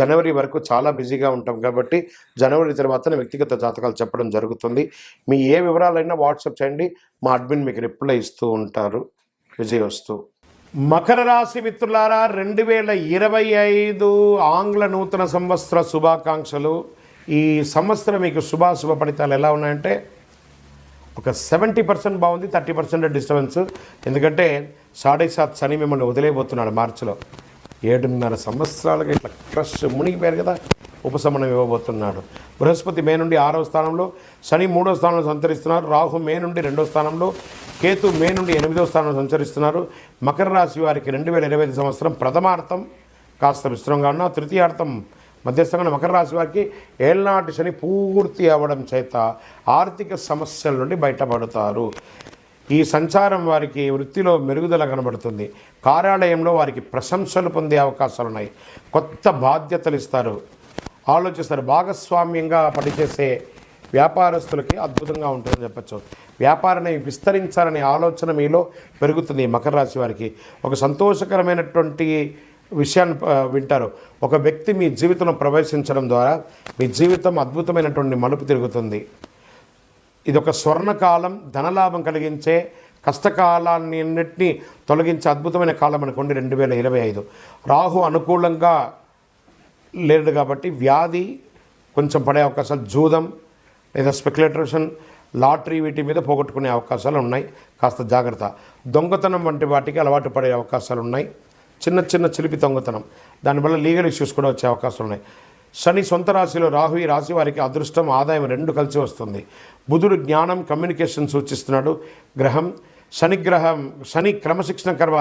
జనవరి వరకు చాలా బిజీగా ఉంటాం కాబట్టి జనవరి తర్వాత వ్యక్తిగత జాతకాలు చెప్పడం జరుగుతుంది. మీ ఏ వివరాలైనా వాట్సాప్ చేయండి మా అడ్మిన్ మీకు రిప్లై ఇస్తూ ఉంటారు. విజయవస్తు మకర రాశి మిత్రులారా రెండు వేల ఇరవై ఐదు ఆంగ్ల నూతన సంవత్సర శుభాకాంక్షలు. ఈ సంవత్సరం మీకు శుభాశుభ ఫలితాలు ఎలా ఉన్నాయంటే ఒక సెవెంటీ పర్సెంట్ బాగుంది థర్టీ పర్సెంట్ డిస్టర్బెన్స్. ఎందుకంటే సాడే సాత్ శని మిమ్మల్ని వదిలేయబోతున్నాడు మార్చిలో. ఏడున్నర సంవత్సరాలుగా ఇట్లా క్రష్ మునిగిపోయారు కదా ఉపశమనం ఇవ్వబోతున్నాడు. బృహస్పతి మే నుండి ఆరో స్థానంలో శని మూడో స్థానంలో సంచరిస్తున్నారు రాహు మే నుండి రెండో స్థానంలో కేతు మే నుండి ఎనిమిదో స్థానంలో సంచరిస్తున్నారు. మకర రాశి వారికి రెండు వేల ఇరవై ఐదు సంవత్సరం ప్రథమార్థం. కాస్త విస్తృతంగా ఉన్న తృతీయార్థం. మధ్యస్థంగా మకర రాశి వారికి ఏళ్ళనాటి శని పూర్తి అవ్వడం చేత ఆర్థిక సమస్యల నుండి బయటపడతారు. ఈ సంచారం వారికి వృత్తిలో మెరుగుదల కనబడుతుంది. కార్యాలయంలో వారికి ప్రశంసలు పొందే అవకాశాలు ఉన్నాయి. కొత్త బాధ్యతలు ఇస్తారు. ఆలోచిస్తారు. భాగస్వామ్యంగా పనిచేసే వ్యాపారస్తులకి అద్భుతంగా ఉంటుందని చెప్పచ్చు. వ్యాపారాన్ని విస్తరించాలనే ఆలోచన మీలో పెరుగుతుంది మకర రాశి వారికి. ఒక సంతోషకరమైనటువంటి విషయాన్ని వింటారు. ఒక వ్యక్తి మీ జీవితంలో ప్రవేశించడం ద్వారా మీ జీవితం అద్భుతమైనటువంటి మలుపు తిరుగుతుంది. ఇది ఒక స్వర్ణకాలం ధనలాభం కలిగించే కష్టకాలాన్ని అన్నింటినీ తొలగించే అద్భుతమైన కాలం అనుకోండి రెండు వేల ఇరవై ఐదు. రాహు అనుకూలంగా లేడు కాబట్టి వ్యాధి కొంచెం పడే అవకాశాలు జూదం లేదా స్పెక్యులేటేషన్ లాటరీ వీటి మీద పోగొట్టుకునే అవకాశాలు ఉన్నాయి. కాస్త జాగ్రత్త. దొంగతనం వంటి వాటికి అలవాటు పడే అవకాశాలు ఉన్నాయి. చిన్న చిన్న చిలిపి దొంగతనం. దానివల్ల లీగల్ ఇష్యూస్ కూడా వచ్చే అవకాశాలు ఉన్నాయి. శని సొంత రాశిలో రాహు ఈ రాశి వారికి అదృష్టం ఆదాయం రెండు కలిసి వస్తుంది. బుధుడు జ్ఞానం కమ్యూనికేషన్ సూచిస్తున్నాడు. గ్రహం శని గ్రహం శని క్రమశిక్షణ కర్మ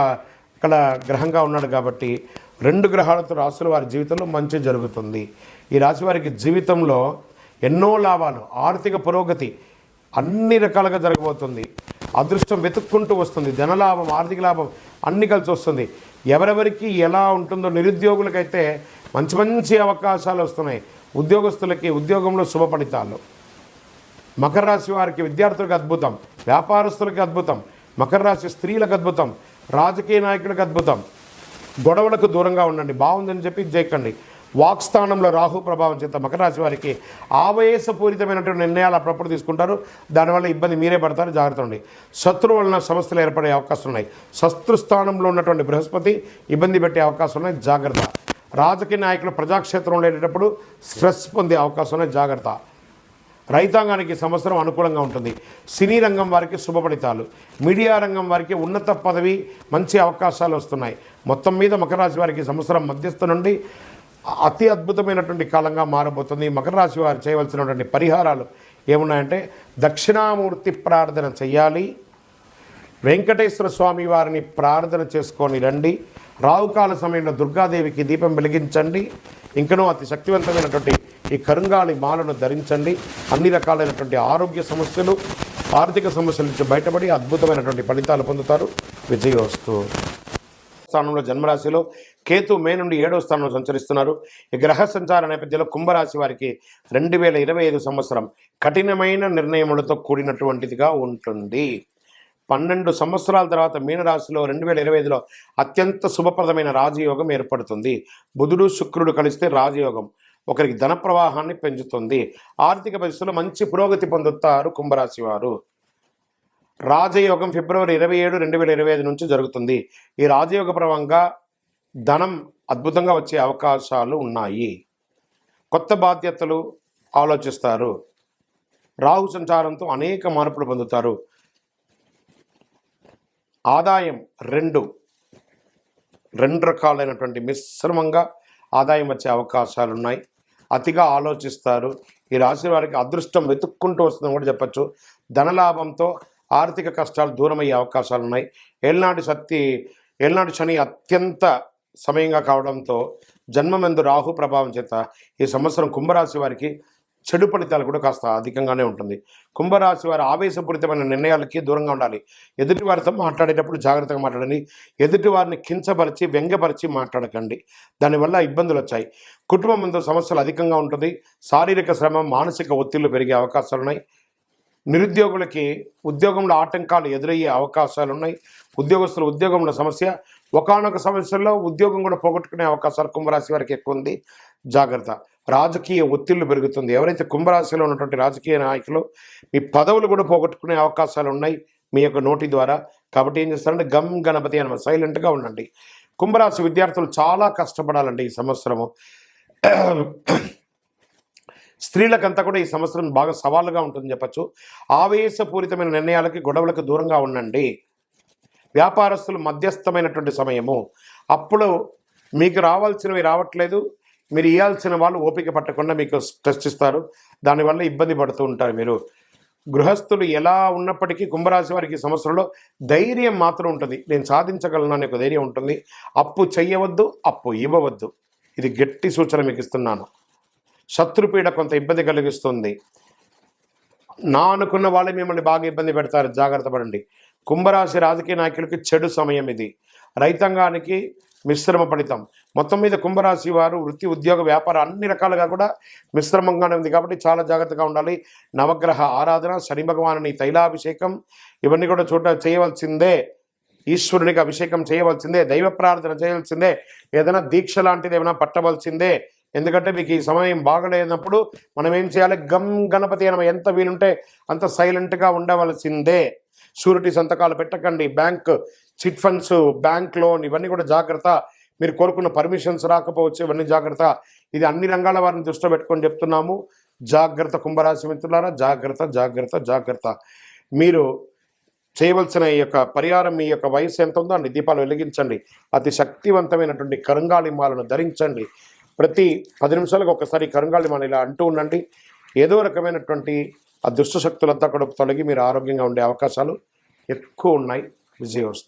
ఇక్కడ గ్రహంగా ఉన్నాడు కాబట్టి రెండు గ్రహాలతో రాశుల వారి జీవితంలో మంచి జరుగుతుంది. ఈ రాశి వారికి జీవితంలో ఎన్నో లాభాలు ఆర్థిక పురోగతి అన్ని రకాలుగా జరగబోతుంది. అదృష్టం వెతుక్కుంటూ వస్తుంది. ధనలాభం ఆర్థిక లాభం అన్ని కలిసి వస్తుంది. ఎవరెవరికి ఎలా ఉంటుందో నిరుద్యోగులకైతే మంచి మంచి అవకాశాలు వస్తున్నాయి. ఉద్యోగస్తులకి ఉద్యోగంలో శుభ ఫలితాలు. మకర రాశి వారికి విద్యార్థులకు అద్భుతం. వ్యాపారస్తులకి అద్భుతం. మకర రాశి స్త్రీలకు అద్భుతం. రాజకీయ నాయకులకు అద్భుతం. గొడవలకు దూరంగా ఉండండి. బాగుందని చెప్పి చేయకండి. వాక్స్థానంలో రాహు ప్రభావం చేత మకర రాశి వారికి ఆవేశపూరితమైనటువంటి నిర్ణయాలు అప్పుడప్పుడు తీసుకుంటారు. దానివల్ల ఇబ్బంది మీరే పడతారు. జాగ్రత్త ఉండి శత్రువు వలన సమస్యలు ఏర్పడే అవకాశం ఉన్నాయి. శత్రుస్థానంలో ఉన్నటువంటి బృహస్పతి ఇబ్బంది పెట్టే అవకాశం ఉన్నాయి. జాగ్రత్త. రాజకీయ నాయకులు ప్రజాక్షేత్రంలో వెళ్ళేటప్పుడు స్ట్రెస్ పొందే అవకాశం జాగ్రత్త. రైతాంగానికి సంవత్సరం అనుకూలంగా ఉంటుంది. సినీ రంగం వారికి శుభ ఫలితాలు. మీడియా రంగం వారికి ఉన్నత పదవి మంచి అవకాశాలు వస్తున్నాయి. మొత్తం మీద మకర రాశి వారికి సంవత్సరం మధ్యస్థ నుండి అతి అద్భుతమైనటువంటి కాలంగా మారబోతుంది. మకర రాశి వారు చేయవలసినటువంటి పరిహారాలు ఏమున్నాయంటే దక్షిణామూర్తి ప్రార్థన చేయాలి వెంకటేశ్వర స్వామి వారిని ప్రార్థన చేసుకొని రండి. రావుకాల సమయంలో దుర్గాదేవికి దీపం వెలిగించండి. ఇంకనూ అతి శక్తివంతమైనటువంటి ఈ కరుంగాలి మాలను ధరించండి. అన్ని రకాలైనటువంటి ఆరోగ్య సమస్యలు ఆర్థిక సమస్యల నుంచి బయటపడి అద్భుతమైనటువంటి ఫలితాలు పొందుతారు. విజయోస్తు. స్థానంలో జన్మరాశిలో కేతు మే నుండి ఏడవ స్థానంలో సంచరిస్తున్నారు. ఈ గ్రహ సంచార నేపథ్యంలో కుంభరాశి వారికి రెండు వేల ఇరవై ఐదు సంవత్సరం కఠినమైన నిర్ణయములతో కూడినటువంటిదిగా ఉంటుంది. పన్నెండు సంవత్సరాల తర్వాత మీనరాశిలో రెండు వేల ఇరవై ఐదులో అత్యంత శుభప్రదమైన రాజయోగం ఏర్పడుతుంది. బుధుడు శుక్రుడు కలిస్తే రాజయోగం ఒకరికి ధన ప్రవాహాన్ని పెంచుతుంది. ఆర్థిక పరిస్థితుల్లో మంచి పురోగతి పొందుతారు కుంభరాశి వారు రాజయోగం ఫిబ్రవరి ఇరవై ఏడు రెండు వేల ఇరవై ఐదు నుంచి జరుగుతుంది. ఈ రాజయోగ ప్రభావంగా ధనం అద్భుతంగా వచ్చే అవకాశాలు ఉన్నాయి. కొత్త బాధ్యతలు ఆలోచిస్తారు. రాహు సంచారంతో అనేక మార్పులు పొందుతారు. ఆదాయం రెండు రెండు రకాలైనటువంటి మిశ్రమంగా ఆదాయం వచ్చే అవకాశాలు ఉన్నాయి అతిగా ఆలోచిస్తారు. ఈ రాశి వారికి అదృష్టం వెతుక్కుంటూ వస్తుందని కూడా చెప్పచ్చు. ధనలాభంతో ఆర్థిక కష్టాలు దూరమయ్యే అవకాశాలు ఉన్నాయి ఏళ్ళనాటి శక్తి ఏళ్ళనాటి శని అత్యంత సమయంగా కావడంతో జన్మమందు రాహు ప్రభావం చేత ఈ సంవత్సరం కుంభరాశి వారికి చెడు ఫలితాలు కూడా కాస్త అధికంగానే ఉంటుంది. కుంభరాశి వారి ఆవేశపూరితమైన నిర్ణయాలకి దూరంగా ఉండాలి. ఎదుటి వారితో మాట్లాడేటప్పుడు జాగ్రత్తగా మాట్లాడండి. ఎదుటి వారిని కించపరిచి వ్యంగ్యపరిచి మాట్లాడకండి. దానివల్ల ఇబ్బందులు వచ్చాయి. కుటుంబం ముందు సమస్యలు అధికంగా ఉంటుంది. శారీరక శ్రమ మానసిక ఒత్తిళ్ళు పెరిగే అవకాశాలు ఉన్నాయి నిరుద్యోగులకి ఉద్యోగంలో ఆటంకాలు ఎదురయ్యే అవకాశాలు ఉన్నాయి ఉద్యోగస్తుల ఉద్యోగంలో సమస్య. ఒకనొక సమస్యల్లో ఉద్యోగం కూడా పోగొట్టుకునే అవకాశాలు కుంభరాశి వారికి ఎక్కువ ఉంది. జాగ్రత్త. రాజకీయ ఒత్తిళ్ళు పెరుగుతుంది. ఎవరైతే కుంభరాశిలో ఉన్నటువంటి రాజకీయ నాయకులు మీ పదవులు కూడా పోగొట్టుకునే అవకాశాలు ఉన్నాయి మీ యొక్క నోటి ద్వారా. కాబట్టి ఏం చేస్తారంటే గమ్ గణపతి అనమాట సైలెంట్గా ఉండండి. కుంభరాశి విద్యార్థులు చాలా కష్టపడాలండి ఈ సంవత్సరము. స్త్రీలకంతా కూడా ఈ సంవత్సరం బాగా సవాలుగా ఉంటుందని చెప్పచ్చు. ఆవేశపూరితమైన నిర్ణయాలకి గొడవలకు దూరంగా ఉండండి. వ్యాపారస్తులు మధ్యస్థమైనటువంటి సమయము. అప్పుడు మీకు రావాల్సినవి రావట్లేదు. మీరు ఇవ్వాల్సిన వాళ్ళు ఓపిక పట్టకుండా మీకు టెస్ట్ ఇస్తారు. దానివల్ల ఇబ్బంది పడుతూ ఉంటారు మీరు. గృహస్థులు ఎలా ఉన్నప్పటికీ కుంభరాశి వారికి సంవత్సరంలో ధైర్యం మాత్రం ఉంటుంది. నేను సాధించగలను అనే ఒక ధైర్యం ఉంటుంది. అప్పు చెయ్యవద్దు అప్పు ఇవ్వవద్దు. ఇది గట్టి సూచన మీకు ఇస్తున్నాను. శత్రుపీడ కొంత ఇబ్బంది కలిగిస్తుంది. నా అనుకున్న వాళ్ళే మిమ్మల్ని బాగా ఇబ్బంది పెడతారు. జాగ్రత్త పడండి. కుంభరాశి రాజకీయ నాయకులకి చెడు సమయం ఇది. రైతాంగానికి మిశ్రమ ఫలితం మొత్తం మీద కుంభరాశి వారు వృత్తి ఉద్యోగ వ్యాపారం అన్ని రకాలుగా కూడా మిశ్రమంగానే ఉంది కాబట్టి చాలా జాగ్రత్తగా ఉండాలి. నవగ్రహ ఆరాధన శని భగవానుని తైలాభిషేకం ఇవన్నీ కూడా చూడ చేయవలసిందే. ఈశ్వరునికి అభిషేకం చేయవలసిందే. దైవ ప్రార్థన చేయవలసిందే. ఏదైనా దీక్ష లాంటిది ఏమైనా పట్టవలసిందే. ఎందుకంటే మీకు ఈ సమయం బాగలేనప్పుడు మనం ఏం చేయాలి? గమ్ గణపతి అని ఎంత వీలుంటే అంత సైలెంట్గా ఉండవలసిందే. షూరిటీ సంతకాలు పెట్టకండి. Bank chit funds bank loan ఇవన్నీ కూడా జాగ్రత్త. మీరు కోరుకున్న పర్మిషన్స్ రాకపోవచ్చు ఇవన్నీ జాగ్రత్త. ఇది అన్ని రంగాల వారిని దృష్టిలో పెట్టుకొని చెప్తున్నాము. జాగ్రత్త కుంభరాశి మిత్రులారా జాగ్రత్త జాగ్రత్త జాగ్రత్త. మీరు చేయవలసిన ఈ యొక్క పరిహారం మీ యొక్క వయసు ఎంత ఉందో అన్ని దీపాలు వెలిగించండి. అతి శక్తివంతమైనటువంటి కరంగాళిమాలను ధరించండి. ప్రతి పది నిమిషాలకు ఒకసారి కరంగాళిమాలు ఇలా అంటూ ఉండండి. ఏదో రకమైనటువంటి ఆ దుష్ట శక్తులంతా కూడా తొలగి మీరు ఆరోగ్యంగా ఉండే అవకాశాలు ఎక్కువ ఉన్నాయి. Gdzie é, już